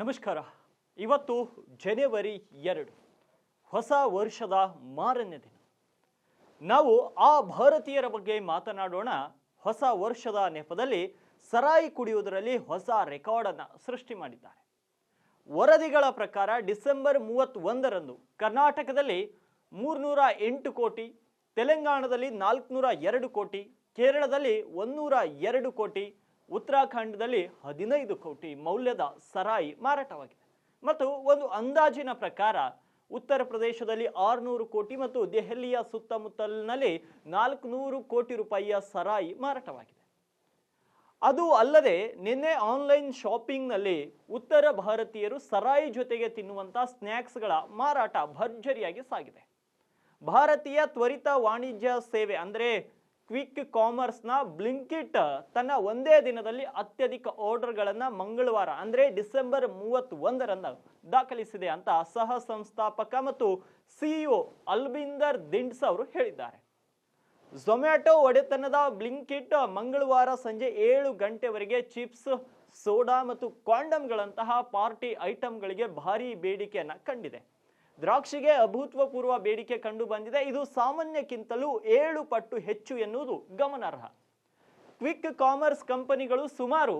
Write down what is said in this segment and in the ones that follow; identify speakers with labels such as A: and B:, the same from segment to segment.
A: ನಮಸ್ಕಾರ. ಇವತ್ತು ಜನವರಿ ಎರಡು, ಹೊಸ ವರ್ಷದ ಮಾರನೇ ದಿನ. ನಾವು ಆ ಭಾರತೀಯರ ಬಗ್ಗೆ ಮಾತನಾಡೋಣ. ಹೊಸ ವರ್ಷದ ನೆಪದಲ್ಲಿ ಸರಾಯಿ ಕುಡಿಯುವುದರಲ್ಲಿ ಹೊಸ ರೆಕಾರ್ಡನ್ನು ಸೃಷ್ಟಿ ಮಾಡಿದ್ದಾರೆ. ವರದಿಗಳ ಪ್ರಕಾರ ಡಿಸೆಂಬರ್ ಮೂವತ್ತೊಂದರಂದು ಕರ್ನಾಟಕದಲ್ಲಿ ಮೂರ್ನೂರ ಎಂಟು ಕೋಟಿ, ತೆಲಂಗಾಣದಲ್ಲಿ ನಾಲ್ಕುನೂರ ಎರಡು ಕೋಟಿ, ಕೇರಳದಲ್ಲಿ ಒಂದೂರ ಎರಡು ಕೋಟಿ ಉತ್ತರಾಖಂಡದಲ್ಲಿ ಹದಿನೈದು ಕೋಟಿ ಮೌಲ್ಯದ ಸರಾಯಿ ಮಾರಾಟವಾಗಿದೆ. ಮತ್ತು ಒಂದು ಅಂದಾಜಿನ ಪ್ರಕಾರ ಉತ್ತರ ಪ್ರದೇಶದಲ್ಲಿ ಆರುನೂರು ಕೋಟಿ ಮತ್ತು ದೆಹಲಿಯ ಸುತ್ತಮುತ್ತಲಿನಲ್ಲಿ ನಾಲ್ಕುನೂರು ಕೋಟಿ ರೂಪಾಯಿಯ ಸರಾಯಿ ಮಾರಾಟವಾಗಿದೆ. ಅದು ಅಲ್ಲದೆ ನಿನ್ನೆ ಆನ್ಲೈನ್ ಶಾಪಿಂಗ್ನಲ್ಲಿ ಉತ್ತರ ಭಾರತೀಯರು ಸರಾಯಿ ಜೊತೆಗೆ ತಿನ್ನುವಂಥ ಸ್ನ್ಯಾಕ್ಸ್ಗಳ ಮಾರಾಟ ಭರ್ಜರಿಯಾಗಿ ಸಾಗಿದೆ. ಭಾರತೀಯ ತ್ವರಿತ ವಾಣಿಜ್ಯ ಸೇವೆ ಅಂದರೆ ಕ್ವಿಕ್ ಕಾಮರ್ಸ್ನ ಬ್ಲಿಂಕಿಟ್ ತನ್ನ ಒಂದೇ ದಿನದಲ್ಲಿ ಅತ್ಯಧಿಕ ಆರ್ಡರ್ಗಳನ್ನು ಮಂಗಳವಾರ, ಅಂದರೆ ಡಿಸೆಂಬರ್ ಮೂವತ್ತೊಂದರಂದು ದಾಖಲಿಸಿದೆ ಅಂತ ಸಹ ಸಂಸ್ಥಾಪಕ ಮತ್ತು ಸಿಇಒ ಅಲ್ಬಿಂದರ್ ದಿಂಡ್ಸ್ ಅವರು ಹೇಳಿದ್ದಾರೆ. ಝೊಮ್ಯಾಟೊ ಒಡೆತನದ ಬ್ಲಿಂಕಿಟ್ ಮಂಗಳವಾರ ಸಂಜೆ ಏಳು ಗಂಟೆವರೆಗೆ ಚಿಪ್ಸ್, ಸೋಡಾ ಮತ್ತು ಕ್ವಾಂಡಮ್ಗಳಂತಹ ಪಾರ್ಟಿ ಐಟಮ್ಗಳಿಗೆ ಭಾರೀ ಬೇಡಿಕೆಯನ್ನು ಕಂಡಿದೆ. ದ್ರಾಕ್ಷಿಗೆ ಅಭೂತಪೂರ್ವ ಬೇಡಿಕೆ ಕಂಡು ಬಂದಿದೆ. ಇದು ಸಾಮಾನ್ಯಕ್ಕಿಂತಲೂ ಏಳು ಪಟ್ಟು ಹೆಚ್ಚು ಎನ್ನುವುದು ಗಮನಾರ್ಹ. ಕ್ವಿಕ್ ಕಾಮರ್ಸ್ ಕಂಪನಿಗಳು ಸುಮಾರು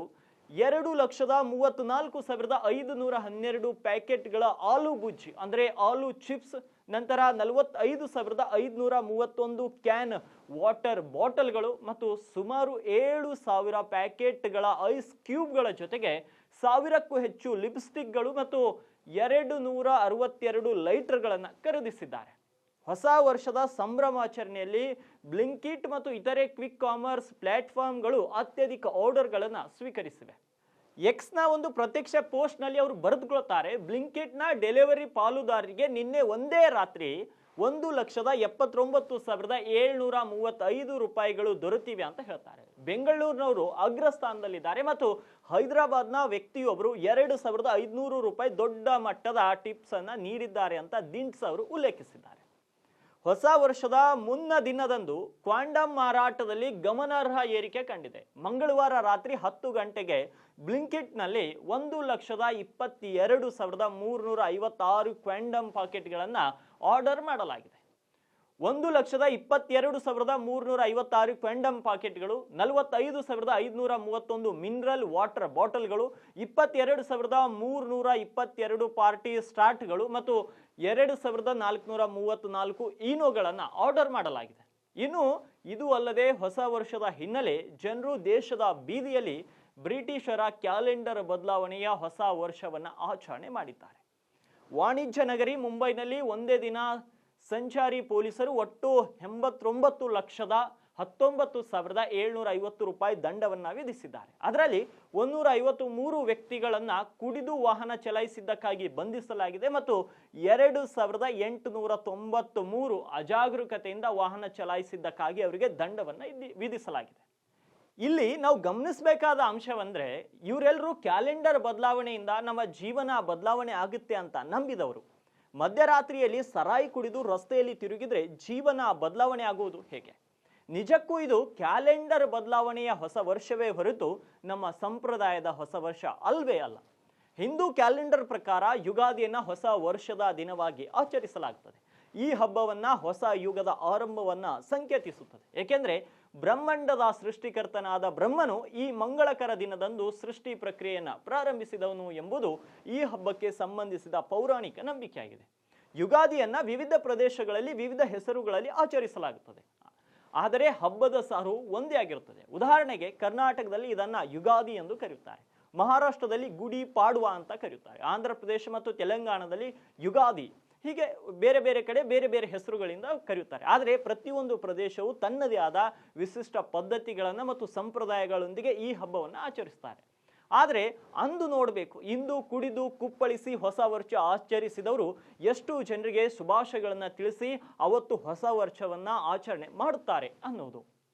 A: ಎರಡು ಲಕ್ಷದ ಮೂವತ್ತ್ನಾಲ್ಕು ಸಾವಿರದ ಐದು ನೂರ ಹನ್ನೆರಡು ಪ್ಯಾಕೆಟ್ಗಳ ಆಲೂ ಬುಜ್ಜಿ, ಅಂದರೆ ಆಲೂ ಚಿಪ್ಸ್ ನಂತರ ನಲವತ್ತೈದು ಸಾವಿರದ ಐದುನೂರ ಮೂವತ್ತೊಂದು ಕ್ಯಾನ್ ವಾಟರ್ ಬಾಟಲ್ಗಳು ಮತ್ತು ಸುಮಾರು ಏಳು ಸಾವಿರ ಪ್ಯಾಕೆಟ್ಗಳ ಐಸ್ ಕ್ಯೂಬ್ಗಳ ಜೊತೆಗೆ ಸಾವಿರಕ್ಕೂ ಹೆಚ್ಚು ಲಿಪ್ಸ್ಟಿಕ್ಗಳು ಮತ್ತು ಎರಡು ನೂರ ಅರವತ್ತೆರಡು ಲೈಟರ್ಗಳನ್ನು ಖರೀದಿಸಿದ್ದಾರೆ. ಹೊಸ ವರ್ಷದ ಸಂಭ್ರಮಾಚರಣೆಯಲ್ಲಿ ಬ್ಲಿಂಕಿಟ್ ಮತ್ತು ಇತರೆ ಕ್ವಿಕ್ ಕಾಮರ್ಸ್ ಪ್ಲಾಟ್ಫಾರ್ಮ್ಗಳು ಅತ್ಯಧಿಕ ಆರ್ಡರ್ಗಳನ್ನು ಸ್ವೀಕರಿಸಿವೆ. ಎಕ್ಸ್ನ ಒಂದು ಪ್ರತ್ಯಕ್ಷ ಪೋಸ್ಟ್ನಲ್ಲಿ ಅವರು ಬರೆದುಕೊಳ್ತಾರೆ ಬ್ಲಿಂಕಿಟ್ನ ಡೆಲಿವರಿ ಪಾಲುದಾರರಿಗೆ ನಿನ್ನೆ ಒಂದೇ ರಾತ್ರಿ ಒಂದು ಲಕ್ಷದ ಎಪ್ಪತ್ತೊಂಬತ್ತು ಸಾವಿರದ ಏಳ್ನೂರ ಮೂವತ್ತೈದು ರೂಪಾಯಿಗಳು ದೊರೆತಿವೆ ಅಂತ ಹೇಳ್ತಾರೆ. ಬೆಂಗಳೂರಿನವರು ಅಗ್ರಸ್ಥಾನದಲ್ಲಿದ್ದಾರೆ ಮತ್ತು ಹೈದರಾಬಾದ್ನ ವ್ಯಕ್ತಿಯೊಬ್ಬರು ಎರಡು ಸಾವಿರದ ಐದುನೂರು ರೂಪಾಯಿ ದೊಡ್ಡ ಮಟ್ಟದ ಟಿಪ್ಸ್ ಅನ್ನ ನೀಡಿದ್ದಾರೆ ಅಂತ ದಿಂಟ್ಸ್ ಅವರು ಉಲ್ಲೇಖಿಸಿದ್ದಾರೆ. ಹೊಸ ವರ್ಷದ ಮುನ್ನ ದಿನದಂದು ಕ್ವಾಂಡಮ್ ಮಾರಾಟದಲ್ಲಿ ಗಮನಾರ್ಹ ಏರಿಕೆ ಕಂಡಿದೆ. ಮಂಗಳವಾರ ರಾತ್ರಿ ಹತ್ತು ಗಂಟೆಗೆ ಬ್ಲಿಂಕಿಟ್ನಲ್ಲಿ ಒಂದು ಲಕ್ಷದ ಇಪ್ಪತ್ತೆರಡು ಸಾವಿರದ ಮೂರುನೂರ ಐವತ್ತಾರು ಕ್ವಾಂಡಮ್ ಪಾಕೆಟ್ಗಳನ್ನು ಆರ್ಡರ್ ಮಾಡಲಾಗಿದೆ. ಒಂದು ಲಕ್ಷದ ಇಪ್ಪತ್ತೆರಡು ಸಾವಿರದ ಮೂರ್ನೂರ ಐವತ್ತಾರು ಪೆಂಡಮ್ ಪಾಕೆಟ್ಗಳು, ನಲವತ್ತೈದು ಸಾವಿರದ ಐದುನೂರ ಮೂವತ್ತೊಂದು ಮಿನರಲ್ ವಾಟರ್ ಬಾಟಲ್ಗಳು, ಇಪ್ಪತ್ತೆರಡು ಸಾವಿರದ ಮೂರುನೂರ ಇಪ್ಪತ್ತೆರಡು ಪಾರ್ಟಿ ಸ್ಟಾರ್ಟ್ಗಳು ಮತ್ತು ಎರಡು ಸಾವಿರದ ನಾಲ್ಕುನೂರ ಮೂವತ್ತ್ನಾಲ್ಕು ಈನೋಗಳನ್ನು ಆರ್ಡರ್ ಮಾಡಲಾಗಿದೆ. ಇನ್ನು ಇದು ಅಲ್ಲದೆ ಹೊಸ ವರ್ಷದ ಹಿನ್ನೆಲೆ ಜನರು ದೇಶದ ಬೀದಿಯಲ್ಲಿ ಬ್ರಿಟಿಷರ ಕ್ಯಾಲೆಂಡರ್ ಬದಲಾವಣೆಯ ಹೊಸ ವರ್ಷವನ್ನು ಆಚರಣೆ ಮಾಡಿದ್ದಾರೆ. ವಾಣಿಜ್ಯ ನಗರಿ ಮುಂಬೈನಲ್ಲಿ ಒಂದೇ ದಿನ ಸಂಚಾರಿ ಪೊಲೀಸರು ಒಟ್ಟು ಎಂಬತ್ತೊಂಬತ್ತು ಲಕ್ಷದ ಹತ್ತೊಂಬತ್ತು ಸಾವಿರದ ಏಳ್ನೂರ ಐವತ್ತು ರೂಪಾಯಿ ದಂಡವನ್ನು ವಿಧಿಸಿದ್ದಾರೆ. ಅದರಲ್ಲಿ ಒಂದೂರ ಐವತ್ತು ಮೂರು ವ್ಯಕ್ತಿಗಳನ್ನು ಕುಡಿದು ವಾಹನ ಚಲಾಯಿಸಿದ್ದಕ್ಕಾಗಿ ಬಂಧಿಸಲಾಗಿದೆ ಮತ್ತು ಎರಡು ಸಾವಿರದ ಎಂಟುನೂರ ತೊಂಬತ್ತು ಮೂರು ಅಜಾಗರೂಕತೆಯಿಂದ ವಾಹನ ಚಲಾಯಿಸಿದ್ದಕ್ಕಾಗಿ ಅವರಿಗೆ ದಂಡವನ್ನು ವಿಧಿಸಲಾಗಿದೆ. ಇಲ್ಲಿ ನಾವು ಗಮನಿಸಬೇಕಾದ ಅಂಶವೆಂದರೆ, ಇವರೆಲ್ಲರೂ ಕ್ಯಾಲೆಂಡರ್ ಬದಲಾವಣೆಯಿಂದ ನಮ್ಮ ಜೀವನ ಬದಲಾವಣೆ ಆಗುತ್ತೆ ಅಂತ ನಂಬಿದವರು. ಮಧ್ಯರಾತ್ರಿಯಲ್ಲಿ ಸರಾಯಿ ಕುಡಿದು ರಸ್ತೆಯಲ್ಲಿ ತಿರುಗಿದ್ರೆ ಜೀವನ ಬದಲಾವಣೆ ಆಗುವುದು ಹೇಗೆ? ನಿಜಕ್ಕೂ ಇದು ಕ್ಯಾಲೆಂಡರ್ ಬದಲಾವಣೆಯ ಹೊಸ ವರ್ಷವೇ ಹೊರತು ನಮ್ಮ ಸಂಪ್ರದಾಯದ ಹೊಸ ವರ್ಷ ಅಲ್ವೇ ಅಲ್ಲ. ಹಿಂದೂ ಕ್ಯಾಲೆಂಡರ್ ಪ್ರಕಾರ ಯುಗಾದಿಯನ್ನು ಹೊಸ ವರ್ಷದ ದಿನವಾಗಿ ಆಚರಿಸಲಾಗ್ತದೆ. ಈ ಹಬ್ಬವನ್ನು ಹೊಸ ಯುಗದ ಆರಂಭವನ್ನು ಸಂಕೇತಿಸುತ್ತದೆ. ಏಕೆಂದ್ರೆ ಬ್ರಹ್ಮಾಂಡದ ಸೃಷ್ಟಿಕರ್ತನಾದ ಬ್ರಹ್ಮನು ಈ ಮಂಗಳಕರ ದಿನದಂದು ಸೃಷ್ಟಿ ಪ್ರಕ್ರಿಯೆಯನ್ನು ಪ್ರಾರಂಭಿಸಿದವನು ಎಂಬುದು ಈ ಹಬ್ಬಕ್ಕೆ ಸಂಬಂಧಿಸಿದ ಪೌರಾಣಿಕ ನಂಬಿಕೆಯಾಗಿದೆ. ಯುಗಾದಿಯನ್ನು ವಿವಿಧ ಪ್ರದೇಶಗಳಲ್ಲಿ, ವಿವಿಧ ಹೆಸರುಗಳಲ್ಲಿ ಆಚರಿಸಲಾಗುತ್ತದೆ. ಆದರೆ ಹಬ್ಬದ ಸಾರು ಒಂದೇ ಆಗಿರುತ್ತದೆ. ಉದಾಹರಣೆಗೆ ಕರ್ನಾಟಕದಲ್ಲಿ ಇದನ್ನು ಯುಗಾದಿ ಎಂದು ಕರೆಯುತ್ತಾರೆ. ಮಹಾರಾಷ್ಟ್ರದಲ್ಲಿ ಗುಡಿ ಪಾಡುವ ಅಂತ ಕರೆಯುತ್ತಾರೆ. ಆಂಧ್ರ ಪ್ರದೇಶ ಮತ್ತು ತೆಲಂಗಾಣದಲ್ಲಿ ಯುಗಾದಿ ಹೀಗೆ ಬೇರೆ ಬೇರೆ ಕಡೆ ಬೇರೆ ಬೇರೆ ಹೆಸರುಗಳಿಂದ ಕರೆಯುತ್ತಾರೆ. ಆದರೆ ಪ್ರತಿಯೊಂದು ಪ್ರದೇಶವು ತನ್ನದೇ ಆದ ವಿಶಿಷ್ಟ ಪದ್ಧತಿಗಳನ್ನು ಮತ್ತು ಸಂಪ್ರದಾಯಗಳೊಂದಿಗೆ ಈ ಹಬ್ಬವನ್ನು ಆಚರಿಸ್ತಾರೆ. ಆದರೆ ಅಂದು ನೋಡಬೇಕು, ಇಂದು ಕುಡಿದು ಕುಪ್ಪಳಿಸಿ ಹೊಸ ವರ್ಷ ಆಚರಿಸಿದವರು ಎಷ್ಟು ಜನರಿಗೆ ಶುಭಾಶಯಗಳನ್ನು ತಿಳಿಸಿ ಅವತ್ತು ಹೊಸ ವರ್ಷವನ್ನು ಆಚರಣೆ ಮಾಡುತ್ತಾರೆ ಅನ್ನೋದು.